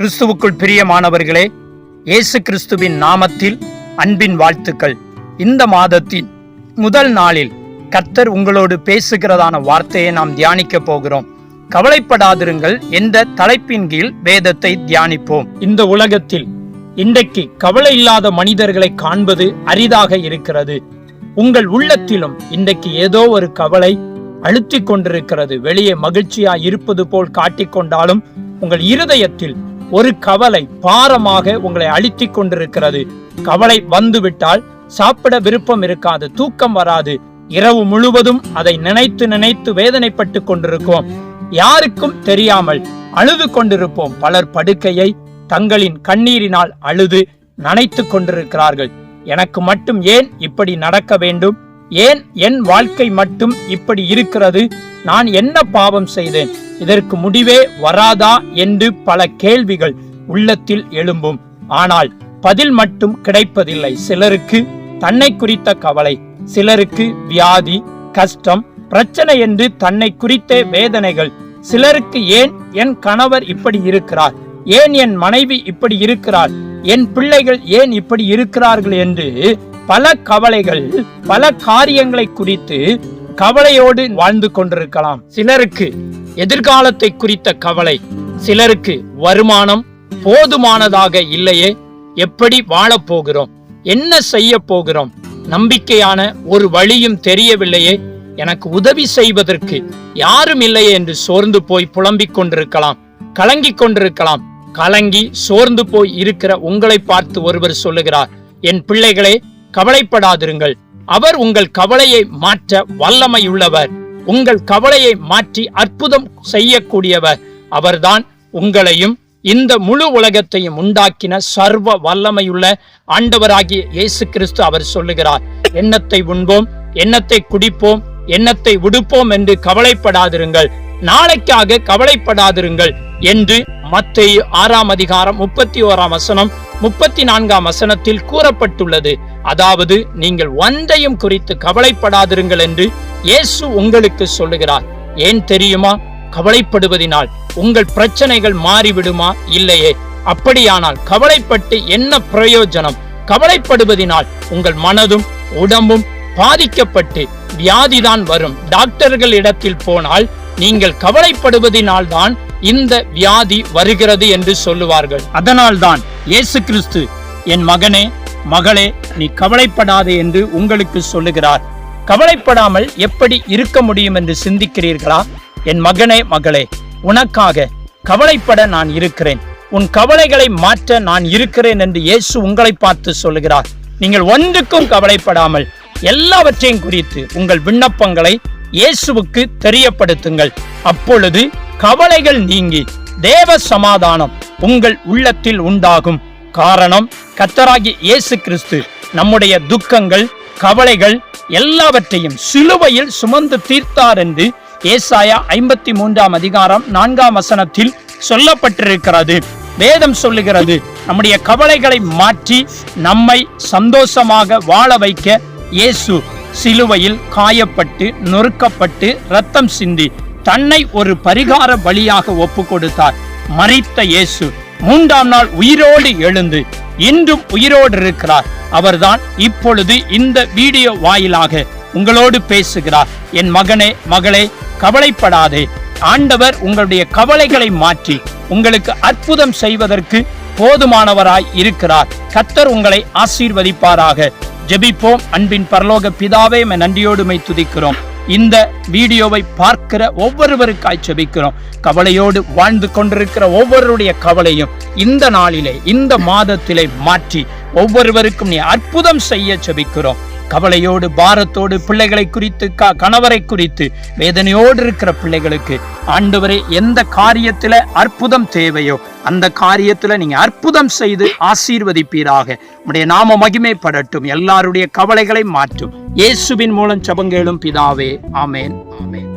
கிறிஸ்துவுக்குள் பிரியமானவர்களே இயேசு கிறிஸ்துவின் நாமத்தில் அன்பின் வாழ்த்துக்கள். இந்த மாதத்தின் முதல் நாளில் கர்த்தர் உங்களோடு பேசுகிறதான வார்த்தையை நாம் தியானிக்க போகிறோம். கவலைப்படாதிருங்கள் என்ற தலைப்பின் கீழ் வேதத்தை தியானிப்போம். இந்த உலகத்தில் இன்றைக்கு கவலை இல்லாத மனிதர்களை காண்பது அரிதாக இருக்கிறது. உங்கள் உள்ளத்திலும் இன்றைக்கு ஏதோ ஒரு கவலை அழுத்திக் கொண்டிருக்கிறது. வெளியே மகிழ்ச்சியா இருப்பது போல் காட்டிக்கொண்டாலும் உங்கள் இருதயத்தில் ஒரு கவலை பாரமாக உங்களை அழித்தி கொண்டிருக்கிறது. கவலை வந்துவிட்டால் சாப்பிட விருப்பம் இருக்காது தூக்கம் வராது. இரவு முழுவதும் அதை நினைத்து நினைத்து வேதனைப்பட்டு கொண்டிருக்கோம். யாருக்கும் தெரியாமல் அழுது கொண்டிருப்போம். பலர் படுக்கையை தங்களின் கண்ணீரினால் அழுது நனைத்து கொண்டிருக்கிறார்கள். எனக்கு மட்டும் ஏன் இப்படி நடக்க வேண்டும்? ஏன் என் வாழ்க்கை மட்டும் இப்படி இருக்கிறது? நான் என்ன பாவம் செய்தேன்? இதற்கு முடிவே வராதா என்று பல கேள்விகள் உள்ளத்தில் எழும்பும். ஆனால் பதில் மட்டும் கிடைப்பதில்லை. சிலருக்கு தன்னை குறித்த கவலை சிலருக்கு வியாதி கஷ்டம் பிரச்சனை என்று தன்னை குறித்த வேதனைகள். சிலருக்கு ஏன் என் கணவர் இப்படி இருக்கிறார்? ஏன் என் மனைவி இப்படி இருக்கிறார்? என் பிள்ளைகள் ஏன் இப்படி இருக்கிறார்கள் என்று பல கவலைகள் பல காரியங்களை குறித்து கவலையோடு வாழ்ந்து கொண்டிருக்கலாம். சிலருக்கு எதிர்காலத்தை குறித்த கவலை. சிலருக்கு வருமானம் போதுமானதாக இல்லையே. எப்படி வாழப் போகிறோம்? என்ன செய்ய போகிறோம்? நம்பிக்கையான ஒரு வழியும் தெரியவில்லையே. எனக்கு உதவி செய்வதற்கு யாரும் இல்லையே என்று சோர்ந்து போய் புலம்பிக் கொண்டிருக்கலாம். கலங்கிக் கொண்டிருக்கலாம். கலங்கி சோர்ந்து போய் இருக்கிற உங்களை பார்த்து ஒருவர் சொல்லுகிறார் என் பிள்ளைகளே கவலைப்படாதிருங்கள். அவர் உங்கள் கவலையை மாற்ற வல்லமையுள்ளவர். உங்கள் கவலையை மாற்றி அற்புதம் செய்யக்கூடியவர். அவர்தான் உங்களையும் இந்த முழு உலகத்தையும் உண்டாக்கின சர்வ வல்லமையுள்ள ஆண்டவராகிய இயேசு கிறிஸ்து அவர் சொல்லுகிறார். எண்ணத்தை உண்போம் எண்ணத்தை குடிப்போம் எண்ணத்தை விடுப்போம் என்று கவலைப்படாதிருங்கள். நாளைக்காக கவலைப்படாதிருங்கள் என்று மத்திய ஆறாம் அதிகாரம் முப்பத்தி ஓராம் வசனம் முப்பத்தி நான்காம் வசனத்தில் கூறப்பட்டுள்ளது. அதாவது நீங்கள் ஒன்றையும் குறித்து கவலைப்படாதிருங்கள் என்று இயேசு உங்களுக்கு சொல்லுகிறார் ஏன் தெரியுமா? கவலைப்படுவதினால் உங்கள் பிரச்சனைகள் மாறிவிடுமா? இல்லையே. அப்படியானால் கவலைப்பட்டு என்ன பிரயோஜனம்? கவலைப்படுவதினால் உங்கள் மனதும் உடம்பும் பாதிக்கப்பட்டு வியாதிதான் வரும். டாக்டர்கள் இடத்தில் போனால் நீங்கள் கவலைப்படுவதினால் தான் இந்த வியாதி வருகிறது என்று சொல்லுவார்கள். அதனால் தான் இயேசு கிறிஸ்து என் மகனே மகளே நீ கவலைப்படாதே என்று உங்களுக்கு சொல்லுகிறார். கவலைப்படாமல் எப்படி இருக்க முடியும் என்று சிந்திக்கிறீர்களா? என் மகனே மகளே உனக்காக கவலைப்பட நான் இருக்கிறேன். உன் கவலைகளை மாற்ற நான் இருக்கிறேன் என்று இயேசு உங்களை பார்த்து சொல்லுகிறார். நீங்கள் ஒன்றுக்கும் கவலைப்படாமல் எல்லாவற்றையும் குறித்து உங்கள் விண்ணப்பங்களை இயேசுவுக்கு தெரியப்படுத்துங்கள். அப்பொழுது கவலைகள் நீங்கி தேவ சமாதானம் உங்கள் உள்ளத்தில் உண்டாகும். காரணம் கத்தராகி இயேசு கிறிஸ்து. நம்முடைய துக்கங்கள் கவலைகள் எல்லாவற்றையும் சிலுவையில் சுமந்து தீர்த்தார் என்று ஏசாயா ஐம்பத்தி மூன்றாம் அதிகாரம் நான்காம் வசனத்தில் சொல்லப்பட்டிருக்கிறது. வேதம் சொல்லுகிறது நம்முடைய கவலைகளை மாற்றி நம்மை சந்தோஷமாக வாழ வைக்க இயேசு சிலுவையில் காயப்பட்டு நொறுக்கப்பட்டு ரத்தம் சிந்தி தன்னை ஒரு பரிகார பலியாக ஒப்பு கொடுத்தார் மறித்த இயேசு மூன்றாம் நாள் உயிரோடு எழுந்து இன்றும் உயிரோடு இருக்கிறார். அவர்தான் இப்பொழுது இந்த வீடியோ வாயிலாக உங்களோடு பேசுகிறார். என் மகனே மகளே கவலைப்படாதே. ஆண்டவர் உங்களுடைய கவலைகளை மாற்றி உங்களுக்கு அற்புதம் செய்வதற்கு போதுமானவராய் இருக்கிறார். கத்தர் உங்களை ஆசீர்வதிப்பாராக. ஜெபிப்போம். அன்பின் பரலோக பிதாவே மை நன்றியோடுமை துதிக்கிறோம். இந்த வீடியோவை பார்க்கிற ஒவ்வொருவருக்காய் செபிக்கிறோம். கவலையோடு வாழ்ந்து கொண்டிருக்கிற ஒவ்வொருடைய கவலையும் இந்த நாளிலே இந்த மாதத்திலே மாற்றி ஒவ்வொருவருக்கும் நீ அற்புதம் செய்ய செபிக்கிறோம். கவலையோடு பாரத்தோடு பிள்ளைகளை குறித்து க- கணவரை குறித்து வேதனையோடு இருக்கிற பிள்ளைகளுக்கு ஆண்டவரே எந்த காரியத்தில் அற்புதம் தேவையோ அந்த காரியத்தில் நீங்கள் அற்புதம் செய்து ஆசீர்வதிப்பீராக. உடைய நாம மகிமைப்படட்டும். எல்லாருடைய கவலைகளை மாற்றும். இயேசுவின் மூலம் சபங்கேளும் பிதாவே. ஆமேன். ஆமேன்.